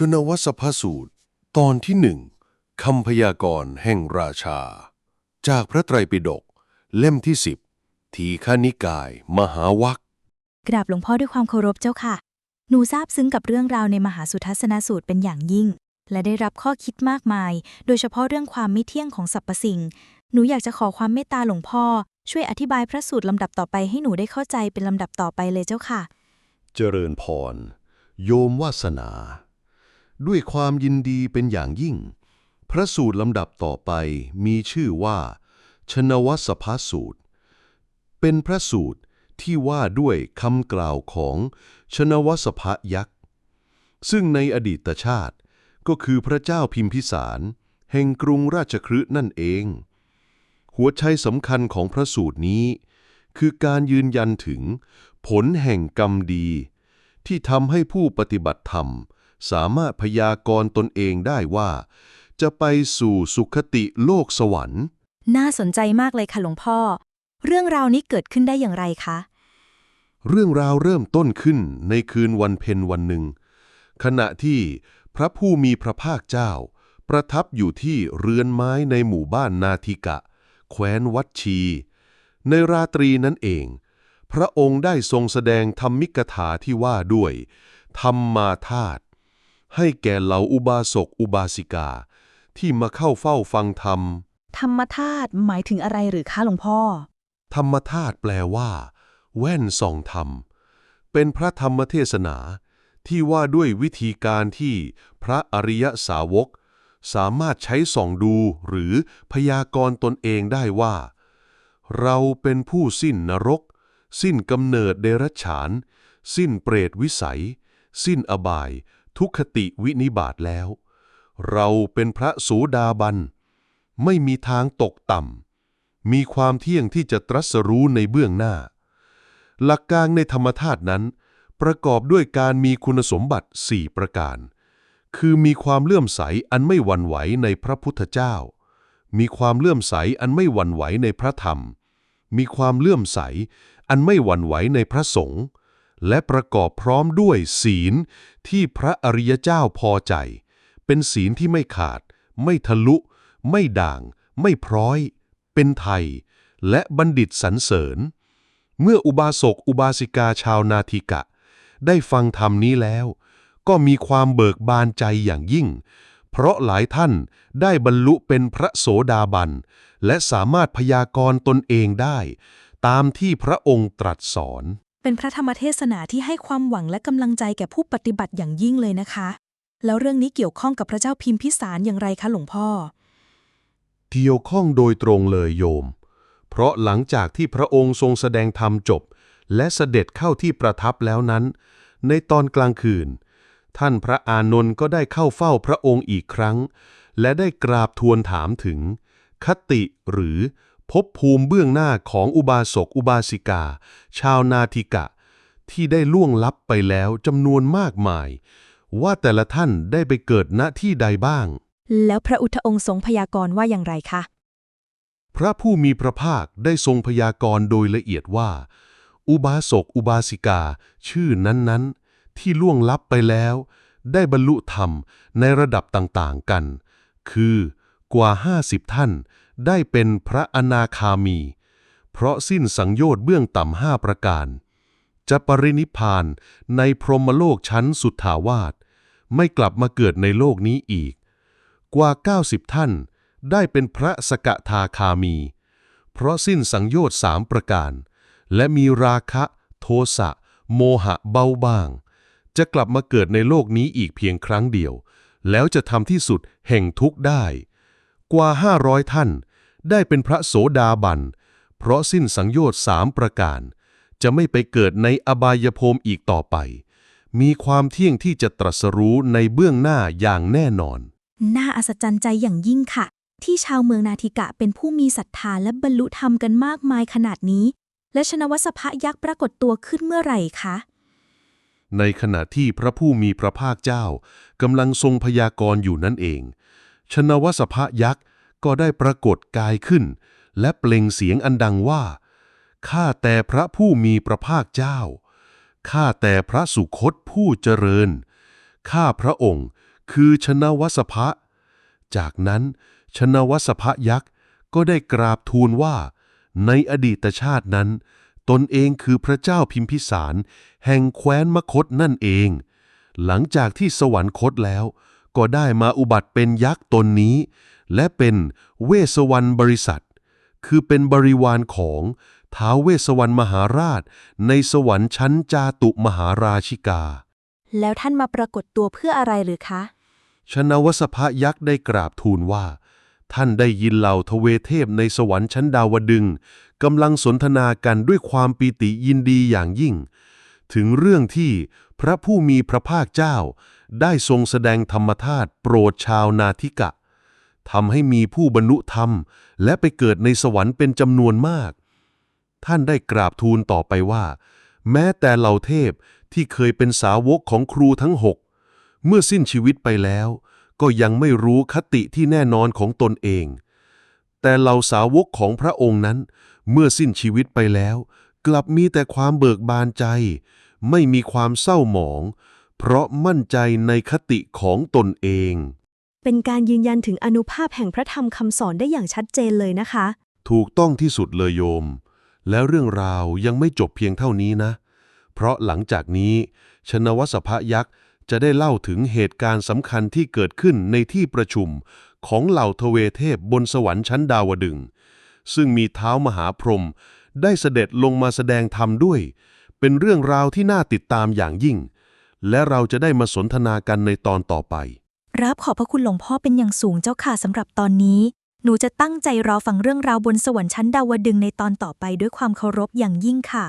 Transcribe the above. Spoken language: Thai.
ชนวสพสูตร ตอนที่หนึ่งคำพยากรณ์แห่งราชา จากพระไตรปิฎกเล่มที่สิบทีฆนิกาย มหาวัคกราบหลวงพ่อด้วยความเคารพเจ้าค่ะ หนูทราบซึ้งกับเรื่องราวในมหาสุทัศนสูตรเป็นอย่างยิ่ง และได้รับข้อคิดมากมาย โดยเฉพาะเรื่องความไม่เที่ยงของสรรพสิ่ง หนูอยากจะขอความเมตตาหลวงพ่อ ช่วยอธิบายพระสูตรลำดับต่อไปให้หนูได้เข้าใจเป็นลำดับต่อไปเลยเจ้าค่ะ เจริญพร โยมวาสนา ด้วยความยินดีเป็นอย่างยิ่ง พระสูตรลำดับต่อไปมีชื่อว่า ชนวสภสูตร เป็นพระสูตรที่ว่าด้วยคำกล่าวของชนวสภยักษ์ ซึ่งในอดีตชาติก็คือพระเจ้าพิมพิสาร แห่งกรุงราชคฤห์นั่นเอง หัวใจสำคัญของพระสูตรนี้ คือการยืนยันถึงผลแห่งกรรมดี ที่ทำให้ผู้ปฏิบัติธรรม สามารถพยากรณ์ตนเองได้ว่า จะไปสู่สุคติโลกสวรรค์ น่าสนใจมากเลยค่ะหลวงพ่อ เรื่องราวนี้เกิดขึ้นได้อย่างไรคะ เรื่องราวเริ่มต้นขึ้นในคืนวันเพ็ญวันหนึ่ง ขณะที่พระผู้มีพระภาคเจ้า ประทับอยู่ที่เรือนไม้ในหมู่บ้านนาทิกะ แคว้นวัดชี ในราตรีนั้นเอง พระองค์ได้ทรงแสดงธรรมิกถาที่ว่าด้วย ธรรมมาธาตุ ให้แก่เหล่าอุบาสกอุบาสิกา ที่มาเข้าเฝ้าฟังธรรม ธรรมธาตุหมายถึงอะไรหรือคะหลวงพ่อ ธรรมธาตุแปลว่า แว่นส่องธรรม เป็นพระธรรมเทศนา ที่ว่าด้วยวิธีการที่พระอริยสาวก สามารถใช้ส่องดูหรือพยากรณ์ตนเองได้ว่า เราเป็นผู้สิ้นนรก สิ้นกำเนิดเดรัจฉาน สิ้นเปรตวิสัย สิ้นอบาย ทุกขติวินิบาตแล้ว เราเป็นพระโสูดาบัน ไม่มีทางตกต่ำ มีความเที่ยงที่จะตรัสรู้ในเบื้องหน้า หลักการในธรรมธาตุนั้น ประกอบด้วยการมีคุณสมบัติ 4 ประการ คือมีความเลื่อมใสอันไม่หวั่นไหวในพระพุทธเจ้า มีความเลื่อมใสอันไม่หวั่นไหวในพระธรรม มีความเลื่อมใสอันไม่หวั่นไหวในพระสงฆ์ และประกอบพร้อมด้วยศีลที่พระอริยเจ้าพอใจ เป็นศีลที่ไม่ขาด ไม่ทะลุ ไม่ด่าง ไม่พร้อย เป็นไทย และบัณฑิตสรรเสริญ เมื่ออุบาสกอุบาสิกาชาวนาทิกะ ได้ฟังธรรมนี้แล้ว ก็มีความเบิกบานใจอย่างยิ่ง เพราะหลายท่านได้บรรลุเป็นพระโสดาบัน และสามารถพยากรณ์ตนเองได้ ตามที่พระองค์ตรัสสอน เป็นพระธรรมเทศนาที่ให้ความหวังและกำลังใจแก่ผู้ปฏิบัติอย่างยิ่งเลยนะคะ แล้วเรื่องนี้เกี่ยวข้องกับพระเจ้าพิมพิสารอย่างไรคะหลวงพ่อ เกี่ยวข้องโดยตรงเลยโยม เพราะหลังจากที่พระองค์ทรงแสดงธรรมจบ และเสด็จเข้าที่ประทับแล้วนั้น ในตอนกลางคืน ท่านพระอานนท์ก็ได้เข้าเฝ้าพระองค์อีกครั้ง และได้กราบทูลถามถึง คติหรือ ภพภูมิเบื้องหน้าของอุบาสกอุบาสิกา ชาวนาทิกะ ที่ได้ล่วงลับไปแล้วจำนวนมากมาย ว่าแต่ละท่านได้ไปเกิดณที่ใดบ้าง แล้วพระอุทธองค์ทรงพยากรณ์ว่าอย่างไรคะ พระผู้มีพระภาคได้ทรงพยากรณ์โดยละเอียดว่า อุบาสกอุบาสิกา ชื่อนั้นๆ ที่ล่วงลับไปแล้ว ได้บรรลุธรรมในระดับต่างๆกัน คือกว่า 50 ท่าน ได้เป็นพระอนาคามี เพราะสิ้นสังโยชน์เบื้องต่ำห้าประการ จะปรินิพานในพรหมโลกชั้นสุทธาวาสไม่กลับมาเกิดในโลกนี้อีก กว่า 90 ท่านได้เป็นพระสกทาคามี เพราะสิ้นสังโยชน์สามประการ และมีราคะโทสะโมหะเบาบาง จะกลับมาเกิดในโลกนี้อีกเพียงครั้งเดียว แล้วจะทำที่สุดแห่งทุกข์ได้ กว่า 500 ท่าน ได้เป็นพระโสดาบัน เพราะสิ้นสังโยชน์สามประการ จะไม่ไปเกิดในอบายภูมิอีกต่อไป มีความเที่ยงที่จะตรัสรู้ในเบื้องหน้าอย่างแน่นอน น่าอัศจรรย์ใจอย่างยิ่งค่ะ ที่ชาวเมืองนาทิกะเป็นผู้มีศรัทธาและบรรลุธรรมกันมากมายขนาดนี้ และชนวสภะยักษ์ปรากฏตัวขึ้นเมื่อไหร่คะในขณะที่พระผู้มีพระภาคเจ้ากำลังทรงพยากรณ์อยู่นั่นเอง ชนวสภะยักษ์ ก็ได้ปรากฏกายขึ้น และเปล่งเสียงอันดังว่า ข้าแต่พระผู้มีพระภาคเจ้า ข้าแต่พระสุคตผู้เจริญ ข้าพระองค์คือชนวสภะ จากนั้นชนวสภะยักษ์ก็ได้กราบทูลว่า ในอดีตชาตินั้น ตนเองคือพระเจ้าพิมพิสาร แห่งแคว้นมคตนั่นเอง หลังจากที่สวรรคตแล้ว ก็ได้มาอุบัติเป็นยักษ์ตนนี้ และเป็นเวสวรรณบริษัท คือเป็นบริวารของท้าวเวสสวรรณมหาราช ในสวรรค์ชั้นจาตุมหาราชิกา แล้วท่านมาปรากฏตัวเพื่ออะไรหรือคะ ชนวสภะยักษ์ได้กราบทูลว่า ท่านได้ยินเหล่าทเวเทพในสวรรค์ชั้นดาวดึงส์กำลังสนทนากันด้วยความปีติยินดีอย่างยิ่ง ถึงเรื่องที่พระผู้มีพระภาคเจ้า ได้ทรงแสดงธรรมธาตุโปรดชาวนาทิกะ ทำให้มีผู้บรรลุธรรม และไปเกิดในสวรรค์เป็นจำนวนมาก ท่านได้กราบทูลต่อไปว่า แม้แต่เหล่าเทพที่เคยเป็นสาวกของครูทั้งหกเมื่อสิ้นชีวิตไปแล้ว ก็ยังไม่รู้คติที่แน่นอนของตนเอง แต่เหล่าสาวกของพระองค์นั้น เมื่อสิ้นชีวิตไปแล้ว กลับมีแต่ความเบิกบานใจ ไม่มีความเศร้าหมอง เพราะมั่นใจในคติของตนเอง เป็นการยืนยันถึงอนุภาพแห่งพระธรรมคำสอนได้อย่างชัดเจนเลยนะคะ ถูกต้องที่สุดเลยโยม แล้วเรื่องราวยังไม่จบเพียงเท่านี้นะ เพราะหลังจากนี้ ชนวสภยักษ์จะได้เล่าถึงเหตุการณ์สำคัญที่เกิดขึ้นในที่ประชุมของเหล่าทเวเทพบนสวรรค์ชั้นดาวดึงส์ซึ่งมีเท้ามหาพรหมได้เสด็จลงมาแสดงธรรมด้วย เป็นเรื่องราวที่น่าติดตามอย่างยิ่ง และเราจะได้มาสนทนากันในตอนต่อไป รับขอบพระคุณหลวงพ่อเป็นอย่างสูงเจ้าค่ะสำหรับตอนนี้ หนูจะตั้งใจรอฟังเรื่องราวบนสวรรค์ชั้นดาวดึงในตอนต่อไปด้วยความเคารพอย่างยิ่งค่ะ